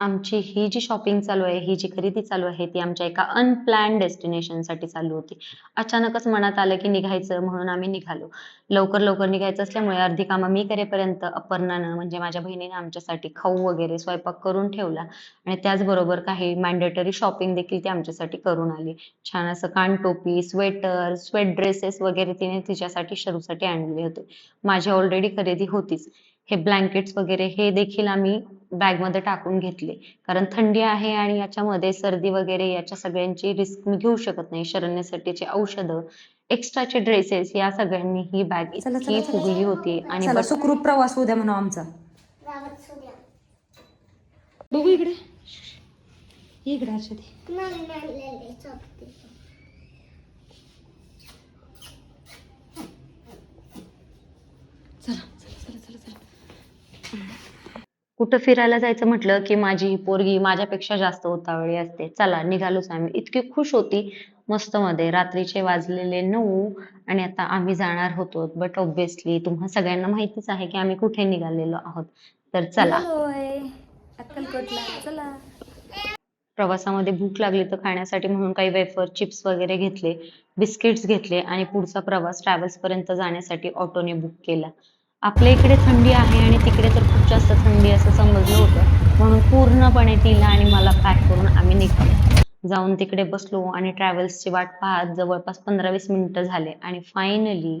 आमची ही जी शॉपिंग चालू आहे, ही जी खरेदी चालू आहे, ती आमच्या एका अनप्लॅन्ड डेस्टिनेशनसाठी चालू होती. अचानकच मनात आलं, की निघायचं म्हणून आम्ही निघालो. लवकर-लवकर निघायचं असल्यामुळे अर्धी कामं मी करेपर्यंत अपर्णानं म्हणजे माझ्या बहिणीनं आमच्यासाठी खाऊ वगैरे स्वयंपाक करून ठेवला आणि त्याचबरोबर काही मॅन्डेटरी शॉपिंग देखील ती आमच्यासाठी करून आली. छान असं कानटोपी, स्वेटर, स्वेट ड्रेसेस वगैरे तिने तिच्यासाठी शरूसाठी आणले होते. माझी ऑलरेडी खरेदी होतीच. हे ब्लँकेट्स वगैरे हे देखील आम्ही बॅगमध्ये टाकून घेतले. कारण थंडी आहे आणि याच्यामध्ये सर्दी वगैरे याच्या सगळ्यांची रिस्क मी घेऊ शकत नाही. शरण्यासाठीची औषधं, एक्स्ट्राचे ड्रेसेस या सगळ्यांनी ही बॅग इतकी. फुगली होती आणि सुखरूप प्रवास होऊ द्या म्हणा आमचा बघू इकडे इकडे हर्षदे नाही आणलेले चोपते चला चला चला चला चला कुठं फिरायला जायचं म्हटलं, की माझी ही पोरगी माझ्यापेक्षा जास्त उतावळी असते. चला निघालोच आम्ही. इतकी खुश होती मस्त मध्ये. रात्रीचे वाजलेले 9 आणि आता आम्ही जाणार होतो. बट ऑब्व्हियसली तुम्हा सगळ्यांना माहितीच आहे, की आम्ही कुठे निघालेलो आहोत. तर चला. चला प्रवासामध्ये भूक लागली तर खाण्यासाठी म्हणून काही वेफर, चिप्स वगैरे घेतले, बिस्किट्स घेतले आणि पुढचा प्रवास ट्रॅव्हल्स पर्यंत जाण्यासाठी ऑटोने बुक केला. आपल्या इकडे थंडी आहे आणि तिकडे तर खूप जास्त थंडी असं समजलं होतं. म्हणून पूर्णपणे तिला आणि मला पॅक करून आम्ही निघालो. जाऊन तिकडे बसलो आणि ट्रॅव्हल्सची वाट पाहत जवळपास 15-20 मिनिटं झाले आणि फायनली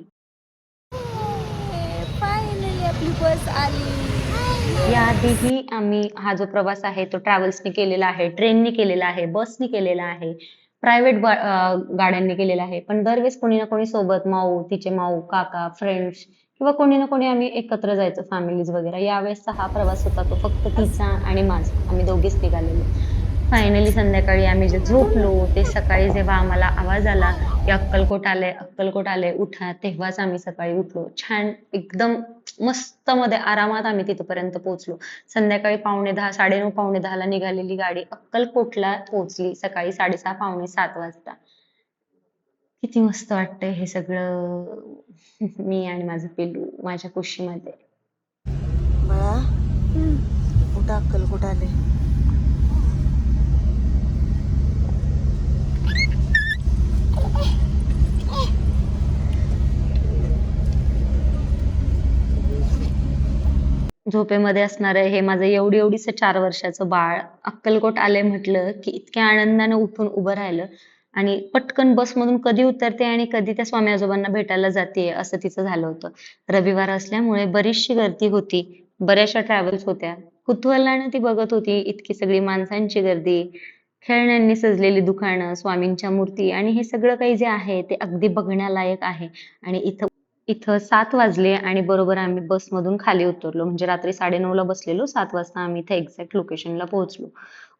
फायनली आपली बस आली याआधीही आम्ही हा जो प्रवास आहे तो ट्रॅव्हल्सने केलेला आहे, ट्रेनने केलेला आहे, बसने केलेला आहे, प्रायव्हेट गाड्यांनी केलेला आहे. पण दरवेळेस कोणी ना कोणी सोबत माऊ, तिचे माऊ, काका, फ्रेंड्स किंवा कोणी ना कोणी आम्ही एकत्र जायचो फॅमिलीज वगैरे. यावेळेसचा हा प्रवास होता तो फक्त तिचा आणि माझा. आम्ही दोघीच निघालेलो. फायनली संध्याकाळी आम्ही जे झोपलो ते सकाळी जेव्हा आम्हाला आवाज आला, की अक्कलकोट आले अक्कलकोट आले उठा. तेव्हाच आम्ही सकाळी उठलो. छान एकदम मस्त मध्ये आरामात आम्ही तिथपर्यंत पोहोचलो. संध्याकाळी पावणे दहा साडेनऊ पावणे दहाला निघालेली गाडी अक्कलकोटला पोहोचली सकाळी 6:30 पावणे सात वाजता. किती मस्त वाटतंय हे सगळं. मी आणि माझं पिल्लू माझ्या कुशीमध्ये. बाळा कुठं अक्कलकोट आले झोपेमध्ये असणारं हे माझं एवढी एवढीचं 4 वर्षाचं बाळ अक्कलकोट आलंय म्हटलं, की इतक्या आनंदाने उठून उभं राहिलं आणि पटकन बसमधून कधी उतरते आणि कधी त्या स्वामी आजोबांना भेटायला जाते असं तिचं झालं होतं. रविवार असल्यामुळे बरीचशी गर्दी होती. बऱ्याचशा ट्रॅव्हल्स होत्या. कुतूहलाने ती बघत होती इतकी सगळी माणसांची गर्दी, खेळण्यांनी सजलेली दुकानं, स्वामींच्या मूर्ती आणि हे सगळं काही जे आहे ते अगदी बघण्यालायक आहे आणि इथं इथं सात वाजले आणि बरोबर आम्ही बसमधून खाली उतरलो. म्हणजे रात्री साडेनऊला बसलेलो, सात वाजता आम्ही इथे एक्झॅक्ट लोकेशनला पोहोचलो.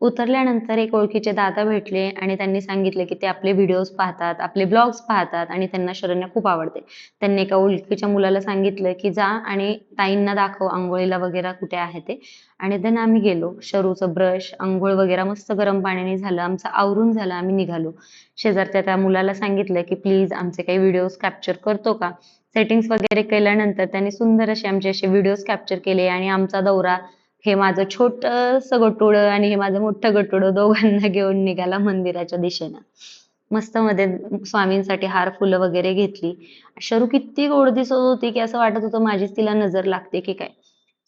उतरल्यानंतर एक ओळखीचे दादा भेटले आणि त्यांनी सांगितले की ते आपले व्हिडिओज पाहतात, आपले ब्लॉग्स पाहतात आणि त्यांना शरण्या खूप आवडते. त्यांनी एका ओळखीच्या मुलाला सांगितलं, की जा आणि ताईंना दाखव आंघोळीला वगैरे कुठे आहे ते आणि देन आम्ही गेलो. शरूचं ब्रश, आंघोळ वगैरे मस्त गरम पाण्याने झालं. आमचं आवरून झालं. आम्ही निघालो. शेजारच्या त्या मुलाला सांगितलं, की प्लीज आमचे काही व्हिडिओज कॅप्चर करतो का? सेटिंग्स वगैरे केल्यानंतर त्यांनी सुंदर असे आमचे असे व्हिडिओज कॅप्चर केले आणि आमचा दौरा हे माझं छोटस गटुड आणि हे माझं मोठं गटुड दोघांना घेऊन निघाला मंदिराच्या दिशेनं. मस्त मध्ये स्वामींसाठी हार, फुलं वगैरे घेतली. शरू किती गोड दिसत होती, की असं वाटत होतं माझीच तिला नजर लागते की काय.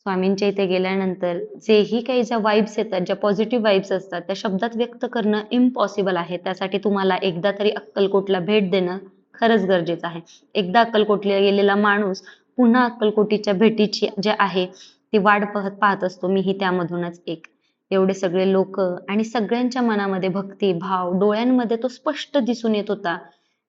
स्वामींच्या इथे गेल्यानंतर जेही काही ज्या वाइब्स येतात, ज्या पॉझिटिव्ह वाइब्स असतात, त्या शब्दात व्यक्त करणं इम्पॉसिबल आहे. त्यासाठी तुम्हाला एकदा तरी अक्कलकोटला भेट देणं खरंच गरजेचं आहे. एकदा अक्कलकोटला गेलेला माणूस पुन्हा अक्कलकोटीच्या भेटीची जे आहे ती वाट पाहत पाहत असतो. मीही त्यामधूनच एक. एवढे सगळे लोक आणि सगळ्यांच्या मनामध्ये भक्ती, भाव, डोळ्यांमध्ये तो स्पष्ट दिसून येत होता.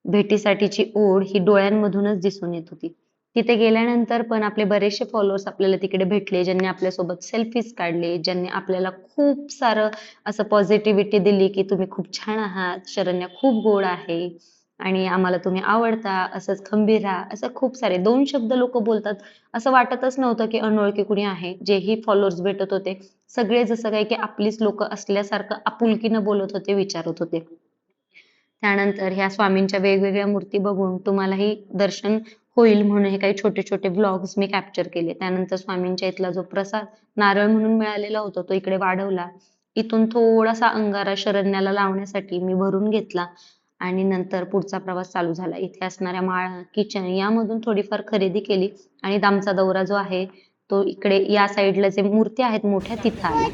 भेटीसाठीची ओढ ही डोळ्यांमधूनच दिसून येत होती. तिथे गेल्यानंतर पण आपले बरेचसे फॉलोअर्स आपल्याला तिकडे भेटले, ज्यांनी आपल्यासोबत सेल्फीज काढले, ज्यांनी आपल्याला खूप सारं असं पॉझिटिव्हिटी दिली, की तुम्ही खूप छान आहात, शरण्या खूप गोड आहे आणि आम्हाला तुम्ही आवडता, असंच खंबीर राहा. असं खूप सारे दोन शब्द लोक बोलतात. असं वाटतच नव्हतं, की अनोळखी कुणी आहे. जेही फॉलोअर्स भेटत होते, सगळे जसं काही की आपलीच लोक असल्यासारखं आपुलकीनं बोलत होते, विचारत होते. त्यानंतर ह्या स्वामींच्या वेगवेगळ्या मूर्ती बघून तुम्हालाही दर्शन होईल म्हणून हे काही छोटे छोटे ब्लॉग्स मी कॅप्चर केले त्यानंतर स्वामींच्या इथला जो प्रसाद नारळ म्हणून मिळालेला होता तो इकडे वाढवला इथून थोडासा अंगारा शरण्याला लावण्यासाठी मी भरून घेतला आणि नंतर पुढचा प्रवास चालू झाला. इथे असणाऱ्या माळा किचन यामधून थोडीफार खरेदी केली आणि आमचा दौरा जो आहे तो इकडे या साईडला जे मूर्ती आहेत मोठ्या तिथं आल्या.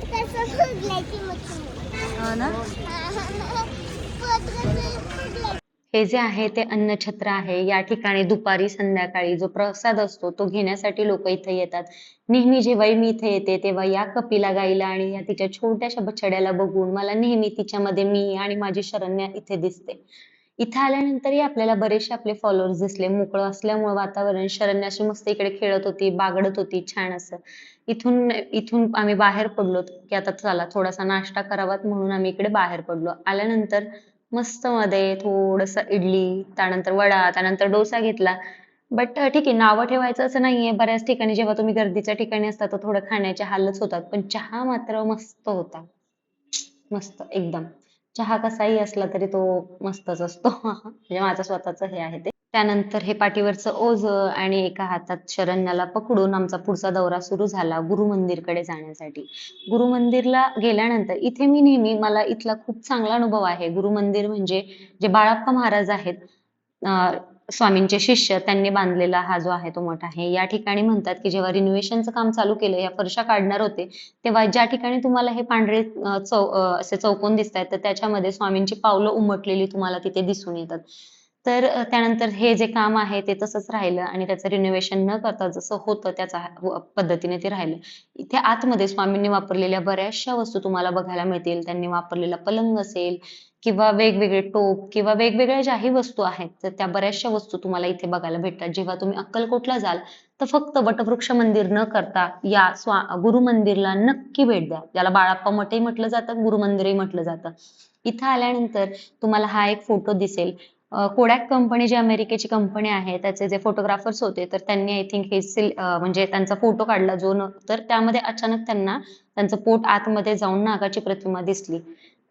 हो ना? हे जे आहे ते अन्नछत्र आहे. या ठिकाणी दुपारी संध्याकाळी जो प्रसाद असतो तो घेण्यासाठी लोक इथे येतात. नेहमी जेव्हाही मी इथे येते तेव्हा या कपिला गाईला आणि या तिच्या छोट्याशा बछड्याला बघून मला नेहमी तिच्यामध्ये मी आणि माझी शरण्या इथे दिसते. इथे आल्यानंतरही आपल्याला बरेचसे आपले फॉलोअर्स दिसले. मोकळं असल्यामुळे वातावरण शरण्याशी मस्त इकडे खेळत होती बागडत होती छान असं. इथून इथून आम्ही बाहेर पडलो की आता चला थोडासा नाश्ता करावात म्हणून आम्ही इकडे बाहेर पडलो. आल्यानंतर मस्त मध्ये थोडस इडली त्यानंतर वडा त्यानंतर डोसा घेतला. बट ठीक आहे नावं ठेवायचं असं नाहीये. बऱ्याच ठिकाणी जेव्हा तुम्ही गर्दीच्या ठिकाणी असता तर थोडं खाण्याचे हालच होतात. पण चहा मात्र मस्त होता. मस्त एकदम. चहा कसाही असला तरी तो मस्तच असतो. म्हणजे माझं स्वतःच हे आहे ते. त्यानंतर हे पाठीवरचं ओझ आणि एका हातात शरण्याला पकडून आमचा पुढचा दौरा सुरू झाला गुरु मंदिरकडे जाण्यासाठी. गुरु मंदिरला गेल्यानंतर इथे मी नेहमी मला इथला खूप चांगला अनुभव आहे. गुरु मंदिर म्हणजे जे बाळाप्पा महाराज आहेत स्वामींचे शिष्य त्यांनी बांधलेला हा जो आहे तो मठ आहे. या ठिकाणी म्हणतात की जेव्हा रिनोव्हेशनचं काम चालू केलं या फरशा काढणार होते तेव्हा ज्या ठिकाणी तुम्हाला हे पांढरे चौ असे चौकोन दिसत आहेत तर त्याच्यामध्ये स्वामींची पावलं उमटलेली तुम्हाला तिथे दिसून येतात. तर त्यानंतर हे जे काम आहे ते तसंच राहिलं आणि त्याचं रिनोव्हेशन न करता जसं होतं त्याचा पद्धतीने ते राहिलं. इथे आतमध्ये स्वामींनी वापरलेल्या बऱ्याचशा वस्तू तुम्हाला बघायला मिळतील. त्यांनी वापरलेला पलंग असेल किंवा वेगवेगळे टोप किंवा वेगवेगळ्या ज्याही वस्तू आहेत तर त्या बऱ्याचशा वस्तू तुम्हाला इथे बघायला भेटतात. जेव्हा तुम्ही अक्कलकोटला जाल तर फक्त वटवृक्ष मंदिर न करता या स्वा गुरु मंदिरला नक्की भेट द्या. ज्याला बाळाप्पा मठही म्हटलं जातं गुरु मंदिरही म्हटलं जातं. इथं आल्यानंतर तुम्हाला हा एक फोटो दिसेल. कोडॅक कंपनी जी अमेरिकेची कंपनी आहे त्याचे जे फोटोग्राफर्स होते तर त्यांनी आय थिंक हे सिल म्हणजे त्यांचा फोटो काढला जो न तर त्यामध्ये अचानक त्यांना त्यांचं पोट आतमध्ये जाऊन नागाची प्रतिमा दिसली.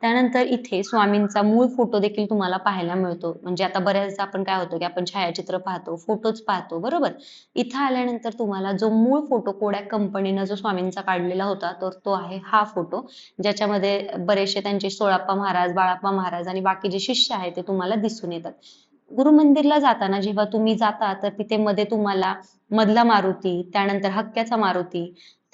त्यानंतर इथे स्वामींचा मूळ फोटो देखील तुम्हाला पाहायला मिळतो. म्हणजे आता बऱ्याचदा आपण काय होतो की आपण छायाचित्र पाहतो फोटोच पाहतो बरोबर? इथं आल्यानंतर तुम्हाला जो मूळ फोटो कोडॅक कंपनीनं जो स्वामींचा काढलेला होता तर तो आहे हा फोटो ज्याच्यामध्ये बरेचसे त्यांचे सोळाप्पा महाराज बाळाप्पा महाराज आणि बाकी जे शिष्य आहे ते तुम्हाला दिसून येतात. गुरु मंदिरला जाताना जेव्हा तुम्ही जाता तर तिथे मध्ये तुम्हाला मधला मारुती त्यानंतर हक्क्याचा मारुती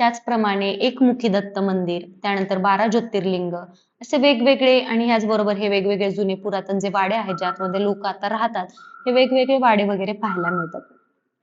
त्याचप्रमाणे एकमुखी दत्त मंदिर त्यानंतर बारा ज्योतिर्लिंग असे वेगवेगळे आणि ह्याचबरोबर हे वेगवेगळे जुने पुरातन जे वाडे आहेत ज्यामध्ये लोक आता राहतात हे वेगवेगळे वाडे वगैरे पाहायला मिळतात.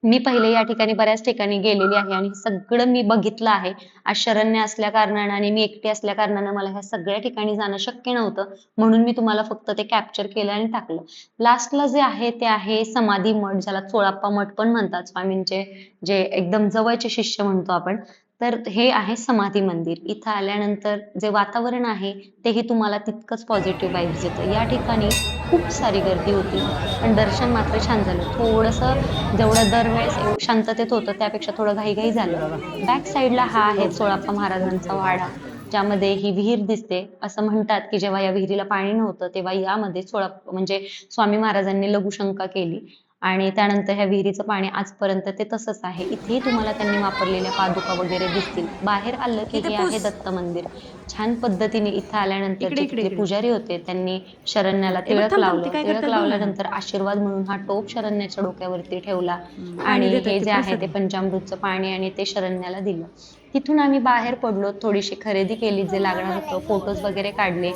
मी पहिले या ठिकाणी बऱ्याच ठिकाणी गेलेली आहे आणि सगळं मी बघितलं आहे. आश्चर्य असल्या कारणानं आणि मी एकटी असल्या कारणानं मला ह्या सगळ्या ठिकाणी जाणं शक्य नव्हतं म्हणून मी तुम्हाला फक्त ते कॅप्चर केलं आणि टाकलं. लास्टला जे आहे ते आहे समाधी मठ ज्याला चोळाप्पा मठ पण म्हणतात स्वामींचे जे एकदम जवळचे शिष्य म्हणतो आपण तर हे आहे समाधी मंदिर. इथं आल्यानंतर जे वातावरण आहे तेही तुम्हाला तितकंच पॉझिटिव्ह वाईब्स येतं. या ठिकाणी खूप सारी गर्दी होती. पण दर्शन मात्र छान झालं. थोडंसं जेवढं दरवेळेस शांततेत होतं त्यापेक्षा थोडं घाईघाई झालं. बॅक साईडला हा आहे सोळाप्पा महाराजांचा वाडा ज्यामध्ये ही विहीर दिसते. असं म्हणतात की जेव्हा या विहिरीला पाणी नव्हतं तेव्हा यामध्ये सोळा म्हणजे स्वामी महाराजांनी लघुशंका केली. आणि त्यानंतर ह्या विहिरीचं पाणी आजपर्यंत ते तसंच आहे इथेही तुम्हाला त्यांनी वापरलेल्या पादुका वगैरे दिसतील बाहेर आलं की हे आहे. दत्त मंदिर छान पद्धतीने इथं आल्यानंतर जे. पुजारी होते त्यांनी शरण्याला तिळक लावलं तिळक. लावल्यानंतर आशीर्वाद म्हणून हा टोप शरण्याच्या डोक्यावरती ठेवला. आणि हे जे आहे ते. पंचामृतचं पाणी आणि ते शरण्याला दिलं तिथून आम्ही बाहेर पडलो थोडीशी खरेदी केली जे लागणार होतं फोटोज वगैरे काढले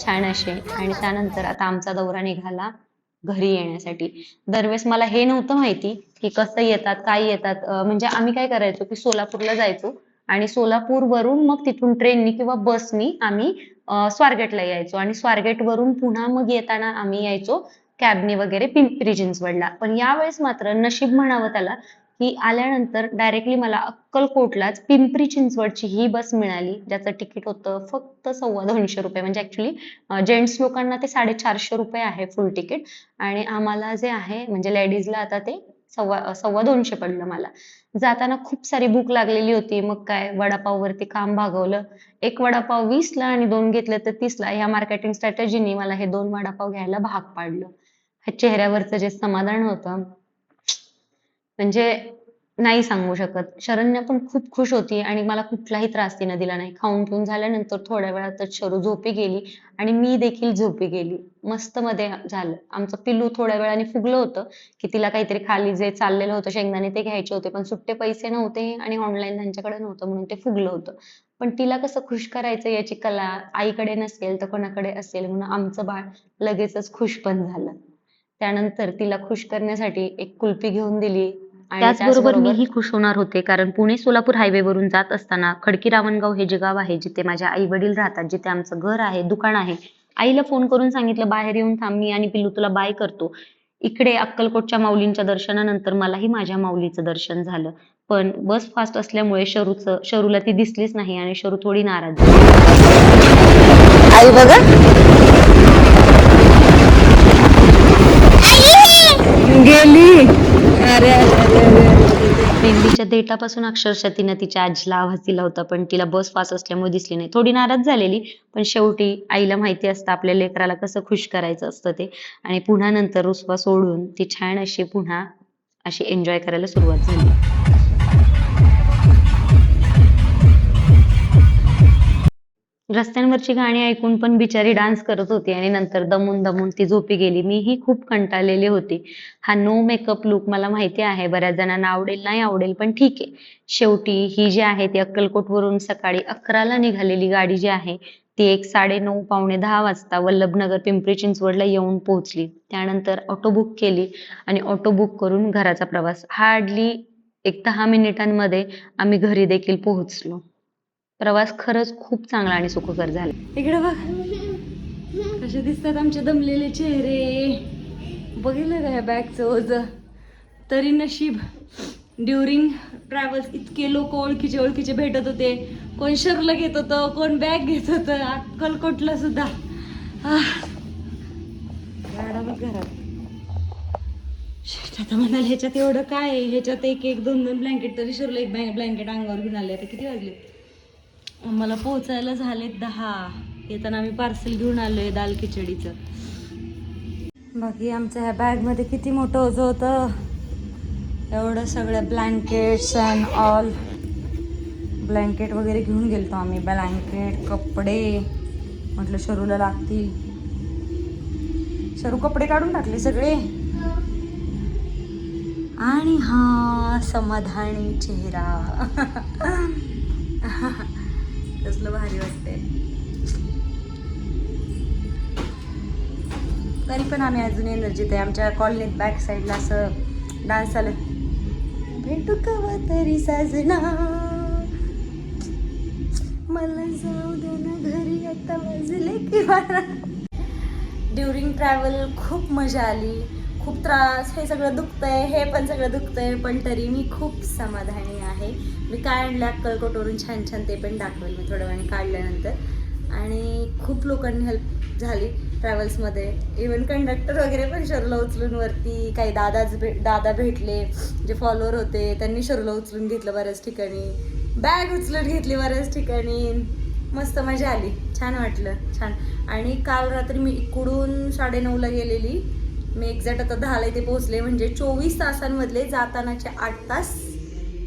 छान असे आणि त्यानंतर आता आमचा दौरा निघाला घरी येण्यासाठी. दरवेळेस मला हे नव्हतं माहिती की कसं येतात काय येतात. म्हणजे आम्ही काय करायचो की सोलापूरला जायचो आणि सोलापूर वरून मग तिथून ट्रेननी किंवा बसनी आम्ही स्वारगेटला यायचो आणि स्वारगेट वरून पुन्हा मग येताना आम्ही यायचो कॅबनी वगैरे पिंपरी चिंचवडला पण यावेळेस मात्र नशीब म्हणावं त्याला की आल्यानंतर डायरेक्टली मला अक्कलकोटलाच पिंपरी चिंचवडची ही बस मिळाली ज्याचं तिकीट होतं फक्त सव्वा दोनशे रुपये. म्हणजे ऍक्च्युली जेंट्स लोकांना ते साडेचारशे रुपये आहे फुल तिकीट आणि आम्हाला जे आहे म्हणजे लेडीजला आता ते सव्वा सव्वा दोनशे पडलं मला. जाताना खूप सारी भूक लागलेली होती. मग काय वडापाव वरती काम भागवलं. एक वडापाव वीसला आणि दोन घेतले तर तीसला. ह्या मार्केटिंग स्ट्रॅटेजीने मला हे दोन वडापाव घ्यायला भाग पाडलं. चेहऱ्यावरचं जे समाधान होतं म्हणजे नाही सांगू शकत. शरण्या पण खूप खुश होती आणि मला कुठलाही त्रास तिनं दिला नाही. खाऊन पिऊन झाल्यानंतर थोड्या वेळातच शरू झोपी गेली आणि मी देखील झोपी गेली. मस्त मध्ये झालं. आमचं पिल्लू थोड्या वेळाने फुगलं होतं की तिला काहीतरी खाली जे चाललेलं होतं शेंगदाणे ते घ्यायचे होते पण सुट्टे पैसे नव्हते आणि ऑनलाईन त्यांच्याकडे नव्हतं म्हणून ते फुगलं होतं. पण तिला कसं खुश करायचं याची कला आईकडे नसेल तर कोणाकडे असेल म्हणून आमचं बाळ लगेचच खुश पण झालं. त्यानंतर तिला खुश करण्यासाठी एक कुल्फी घेऊन दिली. त्याचबरोबर मीही खुश होणार होते कारण पुणे सोलापूर हायवे वरून जात असताना खडकी रावणगाव हे जे गाव आहे जिथे माझे आई वडील राहतात जिथे आमचं घर आहे दुकान आहे आईला फोन करून सांगितलं बाहेर येऊन थांब मी आणि पिल्लू तुला बाय करतो. इकडे अक्कलकोटच्या माऊलींच्या दर्शनानंतर मलाही माझ्या माऊलीचं दर्शन झालं. पण बस फास्ट असल्यामुळे शरूचं शरूला ती दिसलीच नाही आणि शरू थोडी नाराज झाली. आई बघा. गेली. अरे मेंदीच्या देठापासून अक्षरशः तिनं तिच्या आजीला आवाज दिला होता पण तिला बस फास्ट असल्यामुळे दिसली नाही. थोडी नाराज झालेली पण शेवटी आईला माहिती असतं आपल्या लेकराला कसं खुश करायचं असतं ते. आणि पुन्हा नंतर रुसवा सोडून ती छान अशी पुन्हा अशी एन्जॉय करायला सुरुवात झाली. रस्त्यांवरची गाणी ऐकून पण बिचारी डान्स करत होती आणि नंतर दमून दमून ती झोपी गेली. मीही खूप कंटाळलेली होती. हा नो मेकअप लुक मला माहिती आहे. बऱ्याच जणांना आवडेल नाही आवडेल पण ठीक आहे. शेवटी ही जी आहे ती अक्कलकोटवरून सकाळी अकराला निघालेली गाडी जी आहे ती एक साडे नऊ पावणे दहा वाजता वल्लभनगर पिंपरी चिंचवडला येऊन पोहोचली. त्यानंतर ऑटो बुक केली आणि ऑटो बुक करून घराचा प्रवास. हार्डली एक दहा मिनिटांमध्ये आम्ही घरी देखील पोहोचलो. प्रवास खरंच खूप चांगला आणि सुखकर झाला. इकडे बघ. कसे दिसतात आमचे दमलेले चेहरे. बघितलं का ह्या बॅगचं ओझ? तरी नशीब. ड्युरिंग ट्रॅव्हल्स इतके लोक ओळखीचे ओळखीचे भेटत होते. कोण शर्ल घेत होतं कोण बॅग घेत होतं अक्कलकोटला सुद्धा. बघ घरात. आता म्हणाल ह्याच्यात एवढं काय आहे? ह्याच्यात एक एक दोन दोन ब्लँकेट तरी शिरलं एक ब्लँकेट अंगावर घेऊन आले. आता किती वाजले? मला पोहोचायला झाले दहा. येताना आम्ही पार्सल घेऊन आलो आहे दाल खिचडीचं. बाकी आमच्या ह्या बॅगमध्ये किती मोठं ओझं होतं? एवढं सगळं ब्लँकेट्स अँड ऑल ब्लँकेट वगैरे घेऊन गेलतो आम्ही. ब्लँकेट कपडे. म्हटलं शरूला लागतील. शरू कपडे काढून टाकले सगळे. आणि हा समाधानी चेहरा. कसलं भारी वाटतंय. तरी पण आम्ही अजून एनर्जीत आहे आमच्या कॉलनीत बॅक साईडला असं डान्स आलं. भेटू कवा तरी साजना? मला जाऊ दे ना घरी आता वाजले की ड्युरिंग ट्रॅव्हल खूप मजा आली. खूप त्रास हे सगळं दुखतंय हे पण सगळं दुखतंय पण तरी मी खूप समाधानी आहे. मी काय आणलं अक्कलकोटवरून छान छान ते पण दाखवेल मी थोड्या वेळाने काढल्यानंतर. आणि खूप लोकांनी हेल्प झाली ट्रॅव्हल्समध्ये. इवन कंडक्टर वगैरे पण शरलं उचलून वरती. काही दादाच भे दादा भेटले जे फॉलोअर होते त्यांनी शरलं उचलून घेतलं बऱ्याच ठिकाणी. बॅग उचलून घेतली बऱ्याच ठिकाणी. मस्त मजा आली. छान वाटलं छान. आणि काल रात्री मी इकडून साडेनऊला गेलेली. मी एक्झॅक्ट आता दहाला इथे पोहोचले म्हणजे चोवीस तासांमधले जातानाचे आठ तास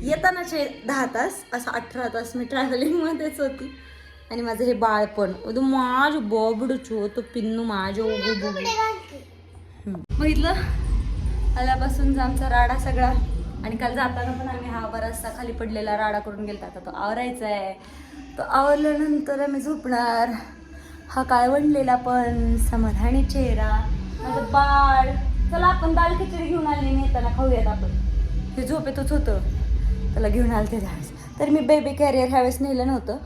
येतानाचे दहा तास असं अठरा तास मी ट्रॅव्हलिंगमध्येच होती. आणि माझं हे बाळपण पण एकदम माझ बॉबडूच हो, तो पिन्नू माझ उगू बघितलं आल्यापासून आमचा राडा सगळा आणि काल जाताना पण आम्ही हा बराचसा खाली पडलेला राडा करून गेलता आता तो आवरायचा आहे तो आवरल्यानंतर आम्ही झोपणार. हा काळवंडलेला पण समाधानी चेहरा. माझं बाळ. चला आपण दाल खिचडी घेऊन आली नेताना खाऊयात आपण. हे झोपेतच होतं. त्याला घेऊन आलं ते तर मी बेबी कॅरियर ह्यावेळेस नेलं नव्हतं.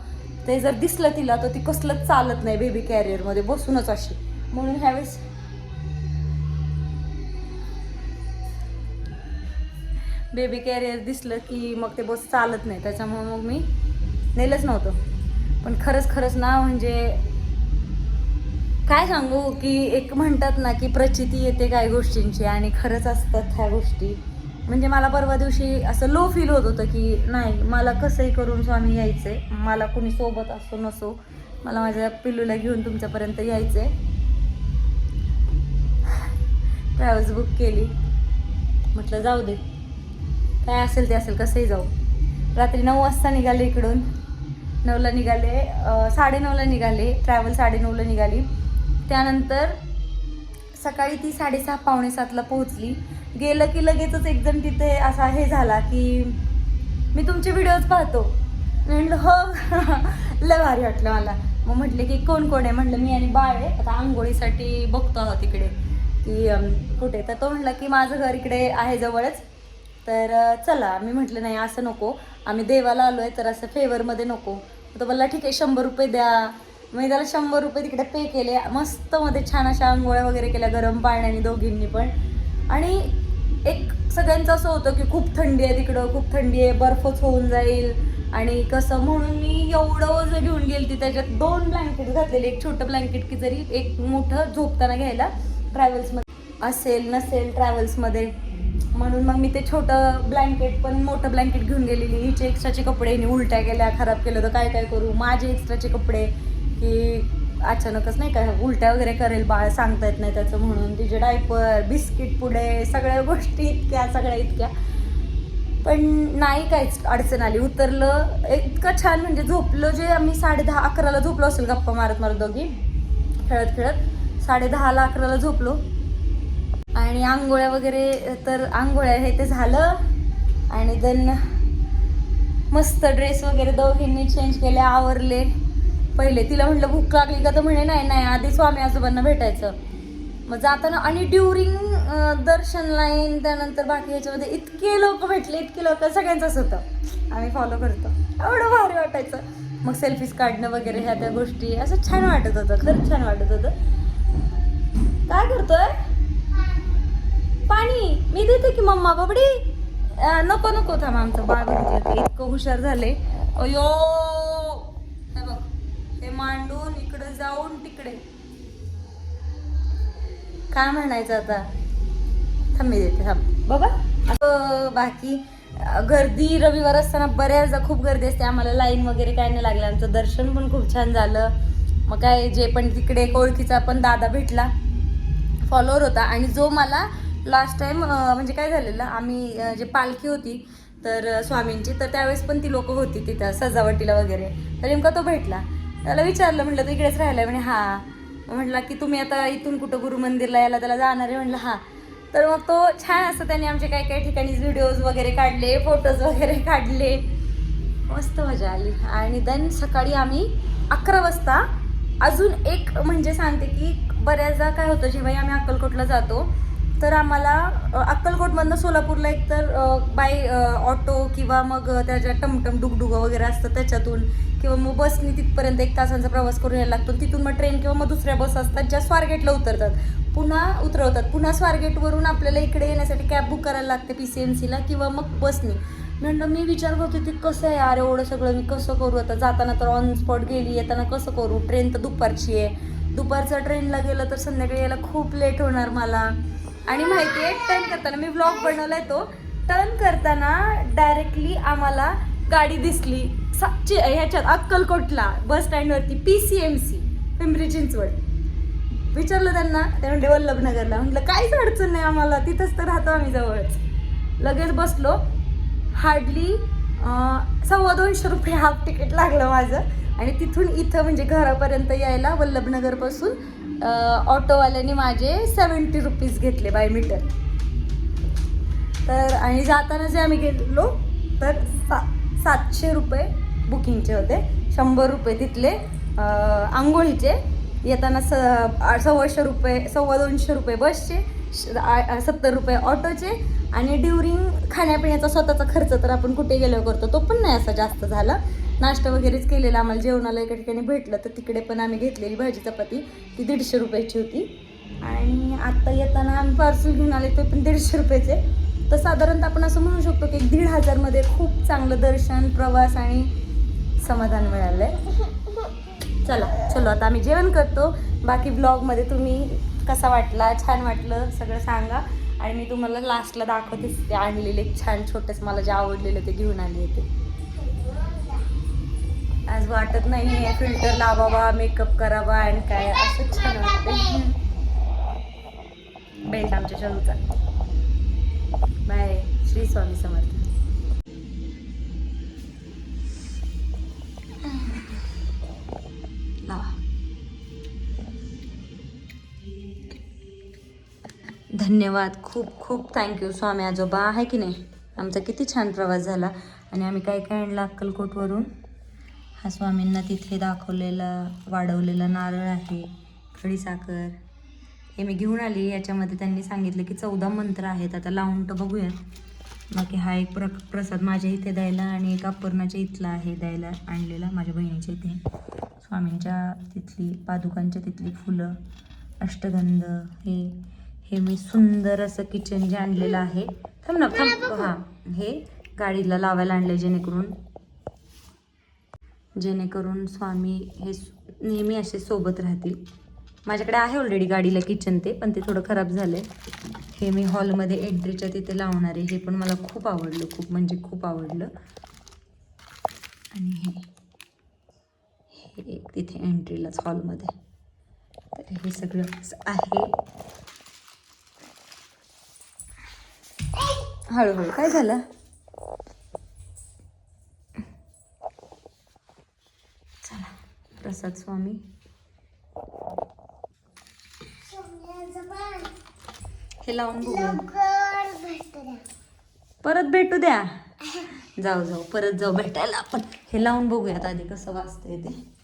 ते जर दिसलं तिला तर ती कसलंच चालत नाही बेबी कॅरियरमध्ये बसूनच अशी. म्हणून ह्यावेळेस बेबी कॅरियर दिसलं की मग ते बस चालत नाही. त्याच्यामुळे मग मी नेलंच नव्हतं. पण खरंच खरंच ना म्हणजे काय सांगू की एक म्हणतात ना की प्रचिती येते काय गोष्टींची आणि खरंच असतात ह्या गोष्टी. म्हणजे मला परवा दिवशी असं लो फील होत होतं की नाही मला कसंही करून स्वामी यायचंय. मला कुणी सोबत असो नसो मला माझ्या पिल्लूला घेऊन तुमच्यापर्यंत यायचंय. ट्रॅव्हल्स बुक केली. म्हटलं जाऊ दे. काय असेल ते असेल कसंही जाऊ. रात्री नऊ वाजता निघाले इकडून. नऊला निघाले साडे साडेनऊला निघाले. ट्रॅव्हल साडेनऊला निघाली. त्यानंतर सकाळी ती साडेसहा पावणे सातला पोहोचली. गेलं की लगेचच एकजण तिथे असा हे झाला की मी तुमचे व्हिडिओज पाहतो. म्हटलं हो. लय भारी वाटलं मला. मग म्हटले की कोण कोण आहे? म्हटलं मी आणि बाळ आहे. आता आंघोळीसाठी बघतो आहोत तिकडे की कुठे? तर तो म्हटला की माझं घर इकडे आहे जवळच. तर चला. मी म्हटलं नाही असं नको. आम्ही देवाला आलो आहे तर असं फेवरमध्ये नको. तर तो बोलला ठीक आहे शंभर रुपये द्या. मी त्याला शंभर रुपये तिकडे पे केले. मस्त मध्ये छान अशा आंघोळ्या वगैरे केल्या गरम पाण्याने दोघींनी पण. आणि एक सगळ्यांचं असं होतं की खूप थंडी आहे तिकडं खूप थंडी आहे बर्फच होऊन जाईल. आणि कसं म्हणून मी एवढं जर घेऊन गेली ती त्याच्यात दोन ब्लँकेट घातलेले एक छोटं ब्लँकेट की जरी एक मोठं झोपताना घ्यायला ट्रॅव्हल्समध्ये असेल नसेल ट्रॅव्हल्समध्ये म्हणून मग मी ते छोटं ब्लँकेट पण मोठं ब्लँकेट घेऊन गेलेली. हिचे एक्स्ट्राचे कपडे हिने उलट्या केल्या खराब केलं तर काय काय करू? माझे एक्स्ट्राचे कपडे. की अचानकच नाही का उलट्या वगैरे करेल बाळ सांगता येत नाही त्याचं म्हणून. तिचे डायपर बिस्किट पुडे सगळ्या गोष्टी इतक्या सगळ्या इतक्या. पण नाही काहीच अडचण आली. उतरलं इतकं छान म्हणजे झोपलं जे आम्ही साडे दहा अकराला झोपलो असेल गप्पा मारत मारत दोघी. खेळत खेळत साडे दहाला अकराला झोपलो. आणि आंघोळ्या वगैरे तर आंघोळ्या हे ते झालं. आणि देन मस्त ड्रेस वगैरे दोघींनी चेंज केले आवरले. पहिले तिला म्हटलं भूक लागली का? तर म्हणे नाही नाही आधी स्वामी आजोबांना भेटायचं. मग जाताना आणि ड्युरिंग दर्शन लाईन त्यानंतर बाकी ह्याच्यामध्ये इतके लोक भेटले इतके लोक सगळ्यांचंच होतं. आम्ही फॉलो करतो. एवढं भारी वाटायचं. मग सेल्फीज काढणं वगैरे ह्या त्या गोष्टी असं छान वाटत होतं खरंच छान वाटत होतं. काय करतोय? पाणी. मी देते की मम्मा बाबडी? नको नको थांब आमचं बाळ इतकं हुशार झाले. अयो हे बघ हे मांडून इकडे जाऊन तिकडे. काय म्हणायचं आता? थांब देते थांब. बघा असं बाकी गर्दी रविवार असताना बऱ्याचदा खूप गर्दी असते. आम्हाला लाईन वगैरे काय नाही लागलं. आमचं दर्शन पण खूप छान झालं. मग काय जे पण तिकडे एक ओळखीचा पण दादा भेटला. फॉलोअर होता. आणि जो मला लास्ट टाइम म्हणजे काय झालेलं आम्ही जे पालखी होती तर स्वामींची तर त्यावेळेस पण ती लोक होती तिथं सजावटीला वगैरे. तर नेमका तो भेटला. त्याला विचारलं म्हटलं तू इकडेच राहिलाय? म्हणे हा. म्हटला की तुम्ही आता इथून कुठं गुरु मंदिरला यायला त्याला जाणार आहे? म्हटलं हा. तर मग तो छान असं त्यांनी आमचे काही काही ठिकाणी व्हिडिओज वगैरे काढले फोटोज वगैरे काढले. मस्त मजा आली. आणि देन सकाळी आम्ही अकरा वाजता अजून एक म्हणजे सांगते की बऱ्याचदा काय होतं जेव्हाही आम्ही अक्कलकोटला जातो तर आम्हाला अक्कलकोटमधनं सोलापूरला एक तर बाय ऑटो किंवा मग त्याच्या टमटम डुगडुगं वगैरे असतं त्याच्यातून किंवा मग बसनी तिथपर्यंत एक तासांचा प्रवास करून यायला लागतो. तिथून मग ट्रेन किंवा मग दुसऱ्या बस असतात ज्या स्वारगेटला उतरतात. पुन्हा उतरवतात. पुन्हा स्वारगेटवरून आपल्याला इकडे येण्यासाठी कॅब बुक करायला लागते पी सी एम सीला किंवा मग बसनी. म्हणलं मी विचार करतो ते कसं आहे? अरे एवढं सगळं मी कसं करू आता? जाताना तर ऑन स्पॉट गेली येताना कसं करू? ट्रेन तर दुपारची आहे. दुपारचं ट्रेनला गेलं तर संध्याकाळी यायला खूप लेट होणार मला. आणि माहिती आहे टर्न करताना मी ब्लॉग बनवलाय तो. टर्न करताना डायरेक्टली आम्हाला गाडी दिसली. ह्याच्यात अक्कलकोटला bus स्टँडवरती P C M C Pimpri Chinchwad विचारलं त्यांना ते म्हणले वल्लभनगरला. म्हटलं काहीच अडचण नाही आम्हाला तिथंच तर राहतो आम्ही जवळच. लगेच बसलो. हार्डली सव्वा दोनशे रुपये हाफ तिकीट लागलं माझं. आणि तिथून इथं म्हणजे घरापर्यंत यायला वल्लभनगरपासून ऑटोवाल्याने माझे सेवन्टी रुपीज घेतले बाय मीटर तर आणि जाताना जे आम्ही गेलो तर सा सातशे रुपये बुकिंगचे होते. शंभर रुपये तिथले आंघोळीचे. येताना स सव्वाशे रुपये सव्वा दोनशे रुपये बसचे सत्तर रुपये ऑटोचे. आणि ड्युरिंग खाण्यापिण्याचा स्वतःचा खर्च तर आपण कुठे गेलो करतो तो पण नाही असा जास्त झाला. नाश्ता वगैरेच केलेला आम्हाला जेवणाला एका ठिकाणी भेटलं तर तिकडे पण आम्ही घेतलेली भाजी चपाती. ती दीडशे रुपयाची होती. आणि आत्ता येताना आम्ही पार्सल घेऊन आले ते पण दीडशे रुपयाचे. तर साधारणतः आपण असं म्हणू शकतो की एक दीड हजारमध्ये खूप चांगलं दर्शन प्रवास आणि समाधान मिळालं आहे चला चलो आता आम्ही जेवण करतो. बाकी ब्लॉगमध्ये तुम्ही कसा वाटला? छान वाटलं सगळं सांगा. आणि मी तुम्हाला लास्टला दाखवतेच ते आणलेले एक छान छोटेच मला जे आवडलेलं ते घेऊन आले होते आज वाटत नाही आहे. फिल्टर लावावा मेकअप करावा आणि काय असं छान वाटतं बेट आमच्या शालूचा बाय श्री स्वामी समर्थ. धन्यवाद. खूप खूप थँक्यू स्वामी आजोबा. आहे की नाही? आमचा किती छान प्रवास झाला. आणि आम्ही काय काय आणला अक्कलकोटवरून? हा स्वामींना तिथे दाखवलेला वाढवलेला नारळ आहे खडीसाखर हे मी घेऊन आली. याच्यामध्ये त्यांनी सांगितलं की चौदा मंत्र आहेत. आता लावून तर बघूया. बाकी हा एक प्र प्रसाद माझ्या इथे द्यायला आणि एक अपर्णाच्या इथला आहे द्यायला आणलेला माझ्या बहिणीच्या इथे. स्वामींच्या तिथली पादुकांच्या तिथली फुलं अष्टगंध हे हे मी सुंदर असं किचन जे आणलेलं आहे. थांब ना थांब. हां हे गाडीला लावायला आणलं जेणेकरून. जेणेकरून स्वामी हे नेहमी असे सोबत राहतील. माझ्याकडे आहे ऑलरेडी गाडीला किचन ते पण ते थोडं खराब झालं हे मी हॉलमध्ये एंट्रीच्या तिथे लावणार आहे. हे पण मला खूप आवडलं खूप म्हणजे खूप आवडलं. आणि हे हे एक तिथे एंट्रीलाच हॉलमध्ये तर हे सगळं आहे. हळूहळू काय झालं? प्रसाद स्वामी. हे लावून द्या. परत भेटू द्या. जाऊ जाऊ परत जाऊ भेटायला आपण. हे लावून बघूयात आधी कसं वाचतंय ते.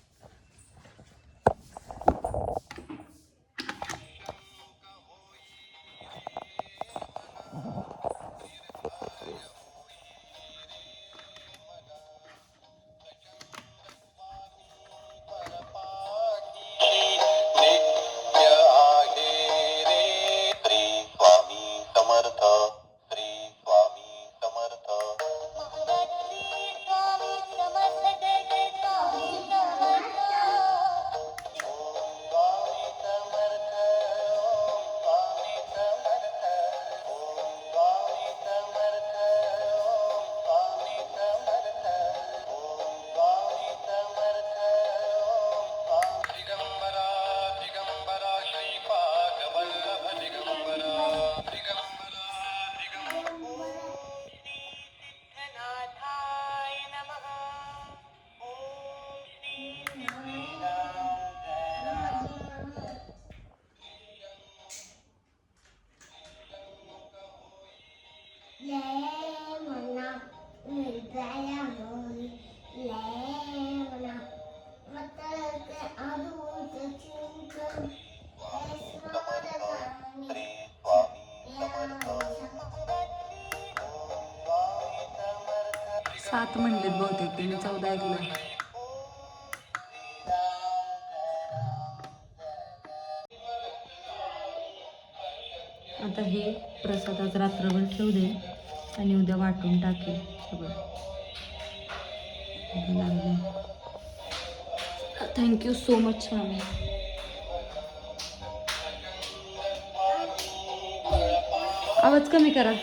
सात म्हणलेत बहुतेक मी चौदा ऐकलं. आता हे प्रसादात रात्रभर ठेवू दे आणि उद्या वाटून टाकेल सगळं. थँक्यू सो मच स्वामी आवाज कमी करा.